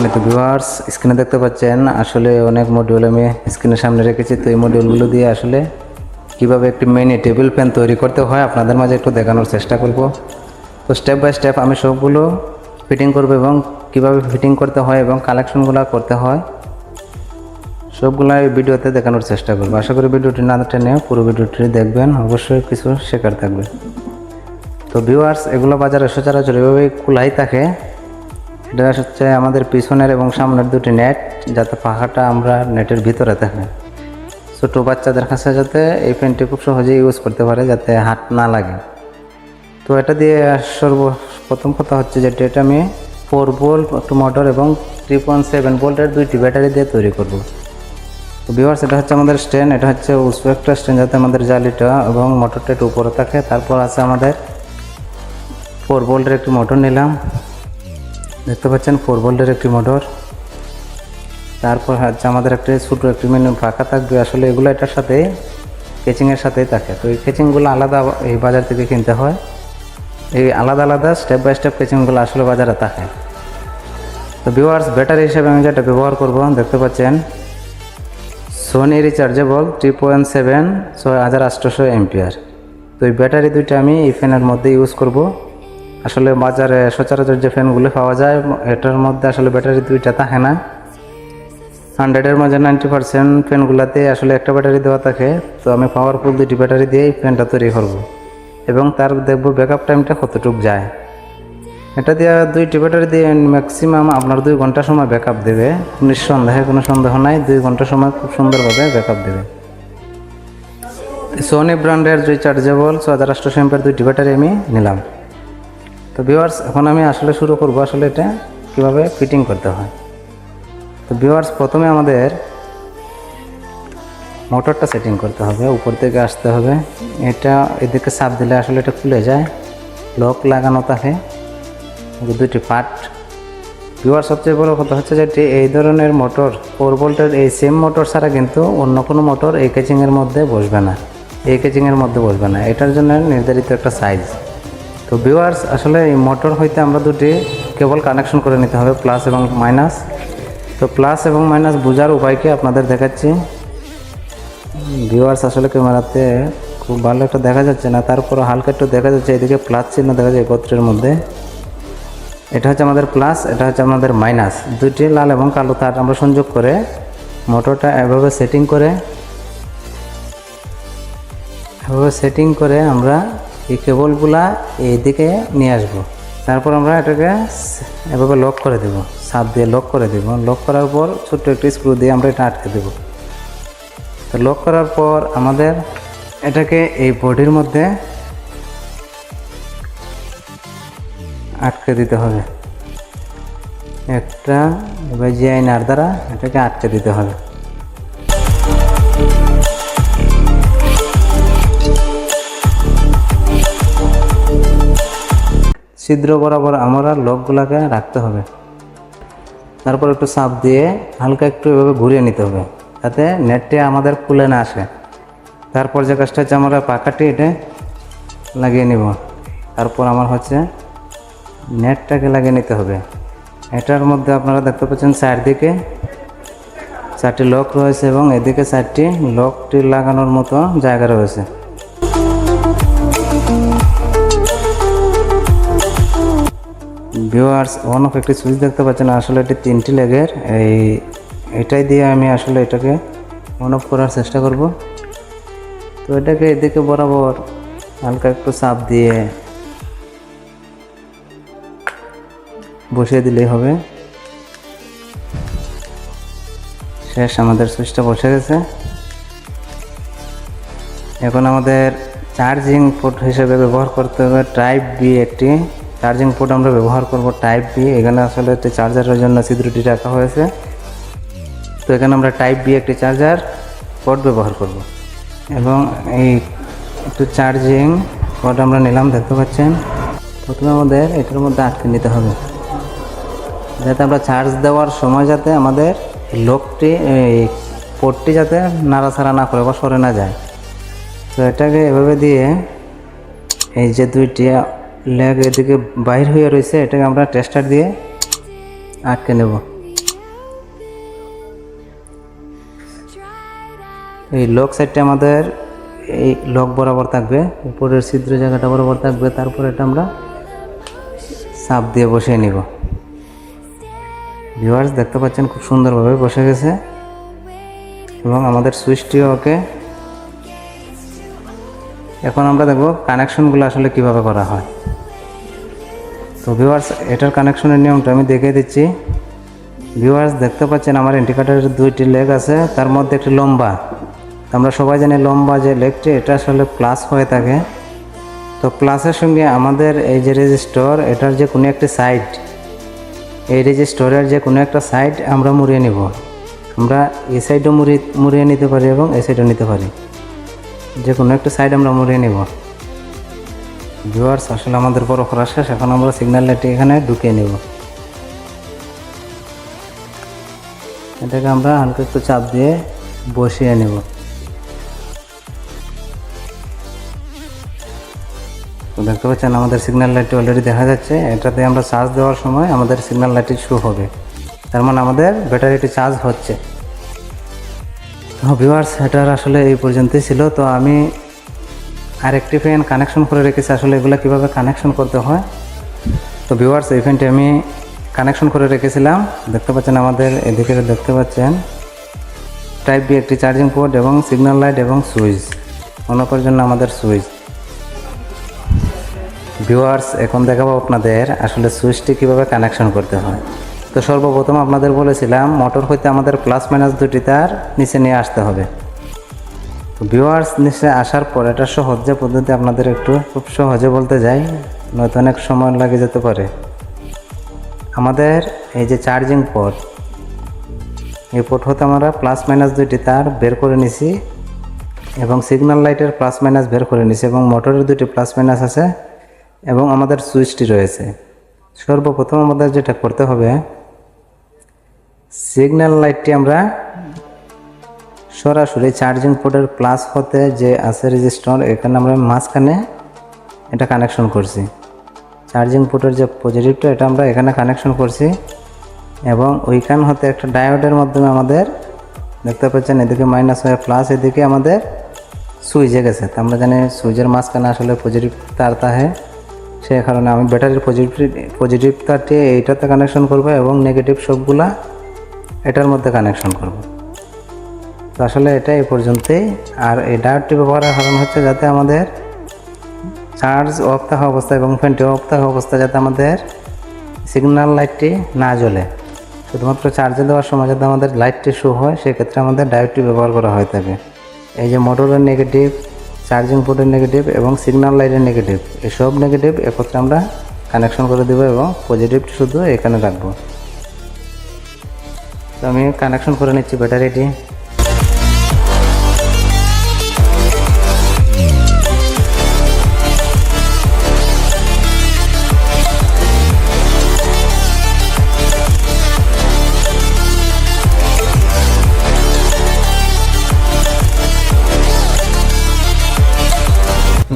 সম্মানিত ভিউয়ার্স, স্ক্রিনে দেখতে পাচ্ছেন, আসলে অনেক মডিউল আমি স্ক্রিনের সামনে রেখেছি, তো এই মডিউলগুলো দিয়ে আসলে কীভাবে একটি মিনি টেবিল ফ্যান তৈরি করতে হয় আপনাদের মাঝে একটু দেখানোর চেষ্টা করব। তো স্টেপ বাই স্টেপ আমি সবগুলো ফিটিং করব এবং কীভাবে ফিটিং করতে হয় এবং কালেকশনগুলো করতে হয়, সবগুলো এই ভিডিওতে দেখানোর চেষ্টা করব। আশা করি ভিডিওটি না টেনে পুরো ভিডিওটি দেখবেন, অবশ্যই কিছু শেখার থাকবে। তো ভিউয়ার্স, এগুলো বাজারে সচরাচর এভাবেই খোলাই থাকে এটা হচ্ছে আমাদের পিছনের এবং সামনের দুটি নেট, যাতে পাখাটা আমরা নেটের ভিতরে থাকে ছোটো বাচ্চাদের কাছে যাতে এই পেনটি খুব সহজেই ইউজ করতে পারে, যাতে হাত না লাগে। তো এটা দিয়ে সর্ব প্রথম কথা হচ্ছে যে এটা আমি ফোর ভোল্ট একটু মোটর এবং থ্রি পয়েন্ট সেভেন ভোল্টের দুইটি ব্যাটারি দিয়ে তৈরি করব। তো ভিউয়ার্স এটা হচ্ছে আমাদের স্ট্যান্ড এটা হচ্ছে উঁচু একটা স্ট্যান্ড যাতে আমাদের জালিটা এবং মোটরটা একটু উপরে থাকে। তারপর আছে আমাদের ফোর ভোল্টের একটি মোটর নিলাম। দেখতে পাচ্ছেন ফোর ভোল্টের একটি মোটর তারপর হচ্ছে আমাদের একটা ছোটো একটি মেনু ফাঁকা থাকবে। আসলে এগুলো এটার সাথে কেচিংয়ের সাথেই থাকে। তো এই কেচিংগুলো আলাদা এই বাজার থেকে কিনতে হয়। এই আলাদা আলাদা স্টেপ বাই স্টেপ কেচিংগুলো আসলে বাজারে থাকে। তো ভিউয়ার্স ব্যাটারি হিসেবে আমি যেটা ব্যবহার করব, দেখতে পাচ্ছেন Sony rechargeable three point seven ছয় হাজার আটশোশো এমপিআর। তো এই ব্যাটারি দুইটা আমি এই ফ্যানের মধ্যে ইউজ করব। আসলে বাজারে সচরাচর যে ফ্যানগুলো পাওয়া যায়, এটার মধ্যে আসলে ব্যাটারি দুইটা থাকে না। হান্ড্রেডের মাঝে নাইনটি পার্সেন্ট ফ্যানগুলোতে আসলে একটা ব্যাটারি দেওয়া থাকে, তো আমি পাওয়ারফুল দুইটি ব্যাটারি দিয়ে এই ফ্যানটা তৈরি করব। এবং তার দেখব ব্যাকআপ টাইমটা কতটুক যায়। এটা দিয়ে দুইটি ব্যাটারি দিয়ে ম্যাক্সিমাম আপনার দুই ঘণ্টা সময় ব্যাকআপ দেবে। নিঃসন্দেহে কোনো সন্দেহ নাই, দুই ঘণ্টা সময় খুব সুন্দরভাবে ব্যাকআপ দেবে। সোনি ব্র্যান্ডের রিচার্জেবল ছ হাজার আটশো এমপের দুইটি ব্যাটারি আমি নিলাম। তো ভিউয়ার্স এখন আমি আসলে শুরু করব আসলে এটা, কীভাবে ফিটিং করতে হয়। তো ভিউয়ার্স প্রথমে আমাদের মোটরটা সেটিং করতে হবে, উপর থেকে আসতে হবে। এটা এদিকে চাপ দিলে আসলে এটা খুলে যায় লক লাগানো থাকে। দুটি পার্ট ভিউয়ার সবচেয়ে বড় কথা হচ্ছে যে এই ধরনের মোটর ফোর ভোল্টের এই সেম মোটর ছাড়া কিন্তু অন্য কোনো মোটর এই কেচিংয়ের মধ্যে বসবে না। এই কেচিংয়ের মধ্যে বসবে না। এটার জন্য নির্ধারিত একটা সাইজ তো ভিউয়ার্স আসলে এই মোটর হইতে আমরা দুটি কেবল কানেকশন করে নিতে হবে প্লাস এবং মাইনাস তো প্লাস এবং মাইনাস বোঝার উপায়কে আপনাদের দেখাচ্ছি। ভিউয়ার্স আসলে ক্যামেরাতে খুব ভালো একটা দেখা যাচ্ছে না তারপর হালকা একটু দেখা যাচ্ছে, এদিকে প্লাস চিহ্ন দেখা যায় গোত্রের মধ্যে। এটা হচ্ছে আমাদের প্লাস এটা হচ্ছে আমাদের মাইনাস দুইটি লাল এবং কালো তার আমরা সংযোগ করে মোটরটা এভাবে সেটিং করে, এভাবে সেটিং করে আমরা এই কেবলগুলা এইদিকে নিয়ে আসব। তারপর আমরা এটাকে এভাবে লক করে দেব সাপ দিয়ে লক করে দেব। লক করার পর ছোট্ট একটি স্ক্রু দিয়ে আমরা এটা আটকে দেব। তো লক করার পর আমাদের এটাকে এই বডির মধ্যে আটকে দিতে হবে। একটা এবার যে আইনার দ্বারা এটাকে আটকে দিতে হবে। ছিদ্র বরাবর আমরা লকগুলোকে রাখতে হবে। তারপর একটু চাপ দিয়ে হালকা একটু এভাবে ঘুরিয়ে নিতে হবে, যাতে নেটটি আমাদের খুলে না আসে। তারপর যে কাজটা হচ্ছে আমরা পাখাটি এটা লাগিয়ে নিব। তারপর আমার হচ্ছে নেটটাকে লাগিয়ে নিতে হবে। এটার মধ্যে আপনারা দেখতে পাচ্ছেন চারদিকে চারটি লক রয়েছে এবং এদিকে চারটি লকটি লাগানোর মতো জায়গা রয়েছে। ভিউয়ার্স অন অফ একটি সুইচ দেখতে পাচ্ছেন, আসলে এটি তিনটি লেগের। এই, এটাই দিয়ে আমি আসলে এটাকে অন অফ করার চেষ্টা করব। তো এটাকে এদিকে বরাবর হালকা একটু চাপ দিয়ে বসিয়ে দিলেই হবে। শেষ, আমাদের সুইচটা বসে গেছে। এখন আমাদের চার্জিং পোর্ট হিসেবে ব্যবহার করতে হবে টাইপ বি একটি। চার্জিং পোর্ট আমরা ব্যবহার করব টাইপ বি, এখানে আসলে একটি চার্জারের জন্য ছিদ্রটি রাখা হয়েছে। তো এখানে আমরা টাইপ বি একটি চার্জার পোর্ট ব্যবহার করব। এবং এই একটু চার্জিং পোর্ট আমরা নিলাম, দেখতে পাচ্ছেন। প্রথমে আমাদের এটার মধ্যে আটকে নিতে হবে। যাতে আমরা চার্জ দেওয়ার সময় যাতে আমাদের লোকটি, এই পোর্টটি যাতে নাড়াছাড়া না করে বা সরে না যায়। তো এটাকে এভাবে দিয়ে এই যে দুইটি লেগ এদিকে বাইর হয়ে রয়েছে এটাকে আমরা টেস্টার দিয়ে আটকে নেব। এই লক সাইডটা আমাদের এই লক বরাবর থাকবে, উপরের ছিদ্র জায়গাটা বরাবর থাকবে, তারপর এটা আমরা সাপ দিয়ে বসিয়ে নিব। ভিউয়ার্স, দেখতে পাচ্ছেন খুব সুন্দরভাবে বসে গেছে। এবং আমাদের সুইচটিও ওকে এখন আমরা দেখব কানেকশনগুলো আসলে কীভাবে করা হয়। তো ভিউয়ার্স এটার কানেকশনের নিয়মটা আমি দেখিয়ে দিচ্ছি। ভিউয়ার্স দেখতে পাচ্ছেন আমার ইন্ডিকেটারের দুইটি লেগ আছে, তার মধ্যে একটি লম্বা। আমরা সবাই জানি লম্বা যে লেগটি এটা আসলে প্লাস হয়ে থাকে। তো প্লাসের সঙ্গে আমাদের এই যে রেজিস্টর এটার যে কোনো একটি সাইড এই রেজিস্টরের যে কোনো একটা সাইড আমরা মুড়িয়ে নিব। আমরা এই সাইডও মুড়ি, মুড়িয়ে নিতে পারি এবং এই সাইডও নিতে পারি। যে কোনো একটা সাইড আমরা মুড়িয়ে নিব। ভিউয়ার্স আসলে আমাদের বড় করা শেষ, এখন আমরা সিগন্যাল লাইটটি এখানে ঢুকিয়ে নেব। এটাকে আমরা হালকা একটু চাপ দিয়ে বসিয়ে নেব। দেখতে পাচ্ছেন, আমাদের সিগন্যাল লাইটটি অলরেডি দেখা যাচ্ছে। এটাতে আমরা চার্জ দেওয়ার সময় আমাদের সিগন্যাল লাইটটি শো হবে। তার মানে আমাদের ব্যাটারিটি চার্জ হচ্ছে। ভিউয়ার্স এটার আসলে এই পর্যন্তই ছিল। তো আমি আরেকটি ফ্যান কানেকশন করে রেখেছি। আসলে এগুলো কীভাবে কানেকশন করতে হয়? তো ভিউয়ার্স এই ফ্যানটি আমি কানেকশন করে রেখেছিলাম। দেখতে পাচ্ছেন আমাদের এদিকে দেখতে পাচ্ছেন। টাইপ বি একটি চার্জিং পোর্ট এবং সিগন্যাল লাইট এবং সুইচ করার জন্য আমাদের সুইচ ভিউয়ার্স এখন দেখাবো আপনাদের আসলে সুইচটি কীভাবে কানেকশন করতে হয়। তো সর্বপ্রথম আপনাদের বলেছিলাম, মোটর হইতে আমাদের প্লাস মাইনাস দুটি তার নিচে নিয়ে আসতে হবে। তো ভিউয়ার্স নিচে আসার পর এটা সহজ যে পদ্ধতি আপনাদের একটু খুব সহজে বলতে যাই, নয়তো অনেক সময় লাগে যেতে পারে। আমাদের এই যে চার্জিং পোর্ট এই পোর্ট হতে আমরা প্লাস মাইনাস দুইটি তার বের করে নিছি এবং সিগন্যাল লাইটের প্লাস মাইনাস বের করে নিছি এবং মোটরের দুটি প্লাস মাইনাস আছে এবং আমাদের সুইচটি রয়েছে। সর্বপ্রথম আমাদের যেটা করতে হবে সিগন্যাল লাইটটি আমরা সরাসরি চার্জিং পোর্টের প্লাস হতে যে আছে রেজিস্টর এখানে আমরা মাঝখানে এটা কানেকশন করছি। চার্জিং পোর্টের যে পজিটিভটা এটা আমরা এখানে কানেকশন করছি এবং ওইখান হতে একটা ডায়োডের মাধ্যমে আমাদের দেখতে পাচ্ছেন, এদিকে মাইনাস হয়ে প্লাস এদিকে আমাদের সুইচে গেছে। তো আমরা জানি সুইচের মাঝখানে আসলে পজিটিভ তার তাহে সে কারণে আমি ব্যাটারির পজিটিভ পজিটিভ তারটি এইটাতে কানেকশন করব এবং নেগেটিভ সবগুলা এটার মধ্যে কানেকশন করব। তো আসলে এটা এই পর্যন্তই। আর এই ডায়োডটি ব্যবহারের কারণ হচ্ছে যাতে আমাদের চার্জ অফ থাকা অবস্থা এবং ফ্যানটি অফ থাকা অবস্থা যাতে আমাদের সিগন্যাল লাইটটি না জ্বলে। শুধুমাত্র চার্জে দেওয়ার সময় যাতে আমাদের লাইটটি শো হয়, সেক্ষেত্রে আমাদের ডায়োডটি ব্যবহার করা হয়ে থাকে। এই যে মোটরের নেগেটিভ চার্জিং পোর্টের নেগেটিভ এবং সিগন্যাল লাইটের নেগেটিভ এসব নেগেটিভ একত্রে আমরা কানেকশন করে দেবো এবং পজিটিভটি শুধু এখানে রাখব। তো আমি কানেকশন করে নিচ্ছি ব্যাটারিটি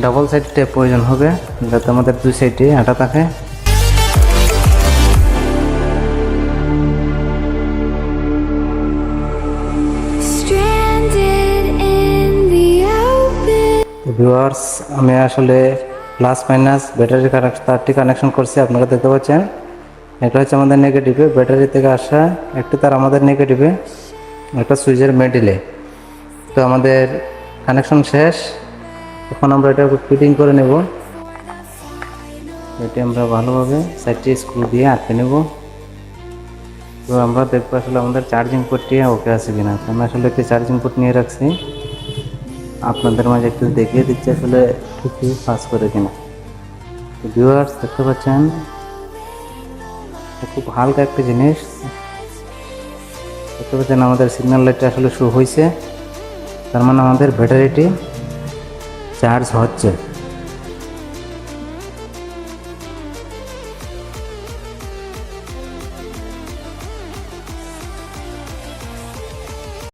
ডাবল সাইড টেপ প্রয়োজন হবে, যাতে আমাদের দুই সাইডে আটা থাকে। ভিউয়ার্স, আমি আসলে প্লাস মাইনাস ব্যাটারি তারটি কানেকশন করছি, আপনারা দেখতে পাচ্ছেন। এটা হচ্ছে আমাদের নেগেটিভে ব্যাটারি থেকে আসা একটি তার আমাদের নেগেটিভে একটা সুইচের মেডিলে তো আমাদের কানেকশন শেষ। এখন আমরা এটা ফিটিং করে নেব। এটি আমরা ভালোভাবে সাইডটি স্ক্রু দিয়ে আটকে নেব। তো আমরা দেখব আসলে আমাদের চার্জিং পোর্টটি ওকে আছে কিনা। আমি আসলে একটি চার্জিং পোর্ট নিয়ে রাখছি। আপনাদের মাঝে একটু দেখিয়ে দিচ্ছে আসলে ঠিকই পাস করে কিনা। ভিউয়ার্স দেখতে পাচ্ছেন খুব হালকা একটা জিনিস। দেখতে পাচ্ছেন আমাদের সিগন্যাল লাইটটা আসলে শো হয়েছে তার মানে আমাদের ব্যাটারিটি চার্জ হচ্ছে।